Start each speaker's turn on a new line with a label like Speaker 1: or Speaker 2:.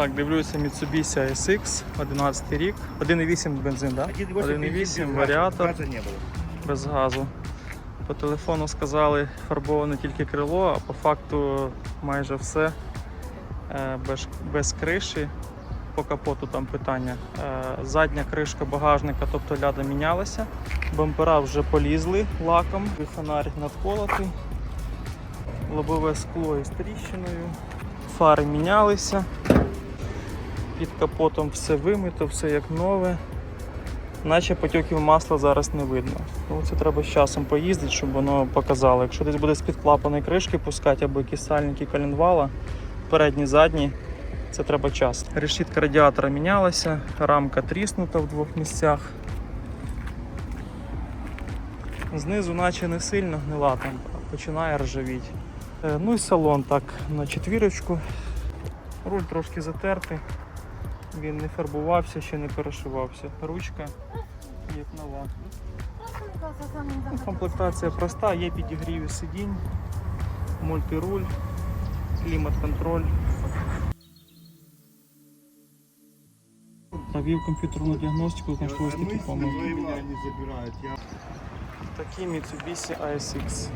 Speaker 1: Так, дивлюся Mitsubishi ASX, 11 рік. 1,8 бензин, так? Да? 1,8 варіатор
Speaker 2: Газа не было.
Speaker 1: без газу. По телефону сказали, фарбоване тільки крило, а по факту майже все е, без, без криші. По капоту там питання. Е, Задня кришка багажника, тобто ляда мінялася. Бампера вже полізли лаком, фонарь надколотий, лобове скло із тріщиною, фари мінялися. Під капотом все вимито, все як нове. Наче потьоків масла зараз не видно. Ну, це треба з часом поїздити, щоб воно показало. Якщо десь буде з-під клапаної кришки пускати або якісь сальники коленвала, передні, задні, це треба час. Решітка радіатора мінялася, рамка тріснута в двох місцях. Знизу наче не сильно гнила там, починає ржавіти. Е, Ну і салон так на четвірочку. Руль трошки затертий. Він не фарбувався, ще не перешивався. Ручка як нова. Ну, Комплектація проста, є підігрів сидінь, мультируль, клімат-контроль. Провів комп'ютерну діагностику, знайшли такі помилки. Такий Mitsubishi ASX.